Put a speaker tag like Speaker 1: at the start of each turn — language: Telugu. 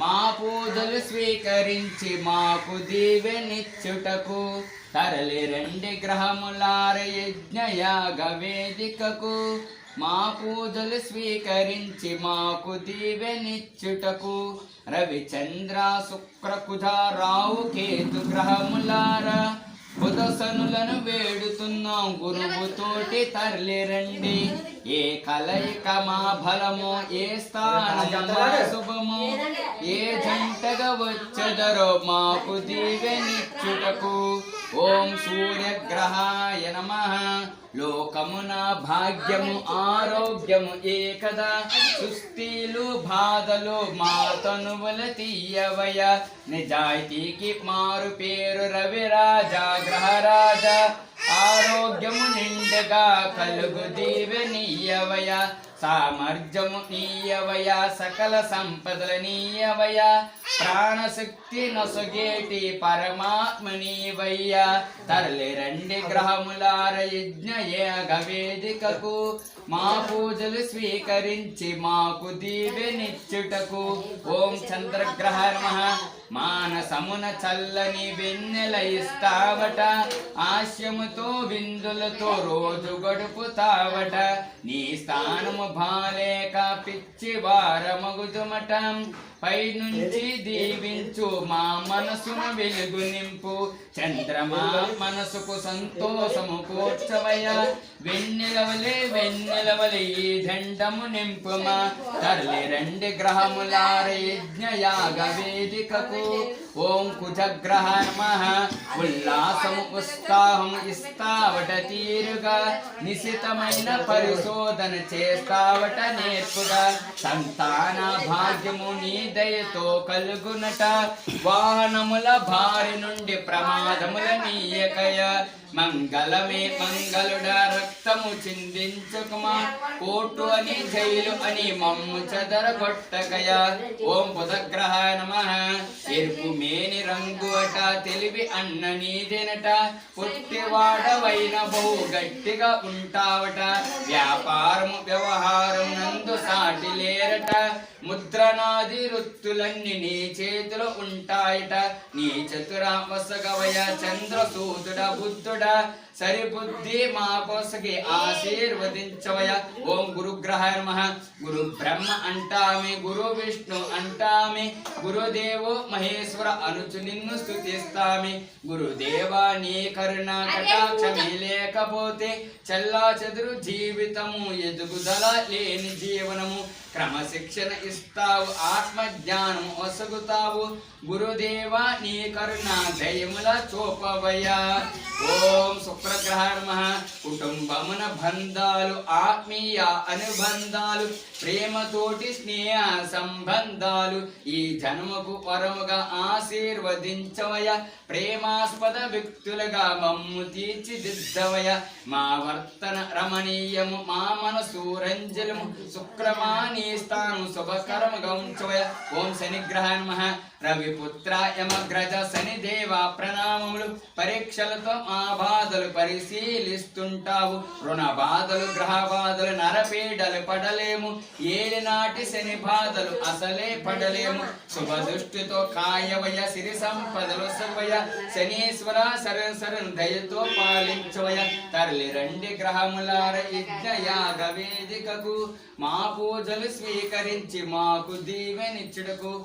Speaker 1: మా పూజలు స్వీకరించి మాకు దీవెనిచ్చుటకు తరలి రెండు గ్రహములార యజ్ఞయాగ వేదికకు. మా పూజలు స్వీకరించి మాకు దీవెనిచ్చుటకు రవిచంద్ర శుక్ర కుధ రావు కేతు గ్రహములారా బుధసనులను వేడుతున్నాం గురువుతోటి తరలి రండి. ఏ కలయిక మా బలమో ఏ స్థానం మా శుభమో వచ్చెదరో మాకు దీవెనిచ్చుటకు ఓం సూర్యగ్రహాయ నమ. లోకమున భాగ్యము ఆరోగ్యము ఏకదా. సుస్థిలు బాధలు మా తనువుల తీయవయ నిజాయితీకి మారు పేరు రవిరాజా గ్రహరాజా. ఆరోగ్యము నిండగా కలుగు దీవెనీయవయ సామర్థ్యము నీయవయ సకల సంపదల నీయవయ ప్రాణశక్తి నొసగేటి పరమాత్మనీవయ్య తరలి రెండు గ్రహములార యజ్ఞ ఏగ వేదికకు మా పూజలు స్వీకరించి మాకు దీవెనిచ్చుటకు. ఓం చంద్రగ్రహ నమ. మానసమున చల్లని వెన్నెల ఇస్తావట ఆశయముతో విందులతో రోజు గడుపుతావట. నీ స్థానము బాలేక పిచ్చి వారమగుదుమట. పైనుంచి దీవించు మా మనసును వెలుగు నింపు. చంద్రమా మనసుకు సంతోషము కూర్చవయ వెన్నెలవలే వెన్నెలవలే ఈ దండము నింపుమా. తరలి రెండు గ్రహములార యజ్ఞయాగ వేదికకు. ఓం కుజగ్రహ నమ. ఉల్లాసము ఇస్తావట తీరుగా. నిశితమైన పరిశోధన చేస్తావట నేర్పుగా. సంతాన భాగ్యము నీ దయతో కలుగునట. వాహనముల భారి నుండి ప్రమాదముల నీయకయ. మంగళమే మంగళుడ రక్తము చిందించకుమా. కోటు అని జైలు అని మమ్ము చదర కొట్టకయా. ఓం బుధగ్రహ నమ. ఎరుపు మేని రంగు అట తెలివి అన్న నీదేనట. పుట్టివాడవైన బహు గట్టిగా ఉంటావట. వ్యాపారము వ్యవహారం నందు సాటి లేరట. ముద్రణాది వృత్తులన్నీ నీ చేతిలో ఉంటాయట. నీ చతురామసగవయ చంద్ర చంద్రసూతుడ బుద్ధుడ సరిబుద్ధి మా కొసగి ఆశీర్వదించవయ. ఓం గురుగ్రహ నమ. గురు బ్రహ్మ అంటామి గురు విష్ణు అంటామి గురుదేవో మహేశ్వర అనుచు నిన్ను స్థుతిస్తామి గురుదేవా నీ కరుణ కటాక్షమి లేకపోతే చల్లా చెదురు జీవితము ఎదుగుదల లేని జీవనము. క్రమశిక్షణ ఇస్తావు ఆత్మజ్ఞానం ఒసగుతావు. గురుదేవా నీ కరుణ దయముల చూపవయ్యా. ఓ శుక్రగ్రహ నమ కుటుంబమున బంధాలు ఆత్మీయ అనుబంధాలు ప్రేమతోటి స్నేహ సంబంధాలు. ఈ జన్మకు వరముగా ఆశీర్వదించవయ ప్రేమాస్పద వ్యక్తులుగా మమ్ము తీర్చిదిద్దవయ. మా వర్తన రమణీయము మా మనసు రంజలము శుక్రమా నీ స్థానం శుభకరముగా ఉంచవయ. ఓం శనిగ్రహ నమ రవిపుత్ర యమగ్రజ శనిదేవ ప్రణామములు పరీక్షలతో ఆ బాధలు పరిశీలిస్తుంటావు. రుణ బాధలు గ్రహ బాధలు నరపీడలు పడలేము. ఏలినాటి శని బాధలు అసలే పడలేము. శుభ దృష్టితో కాయవయ సిరి సంపదలు శుభయ. శనీశ్వర శరణ్ శరణ్ దయతో పాలించవయ. తరలి రెండు గ్రహములార యజ్ఞ యాగ వేదికకు. మా పూజలు స్వీకరించి మాకు దీవెనిచ్చుటకు.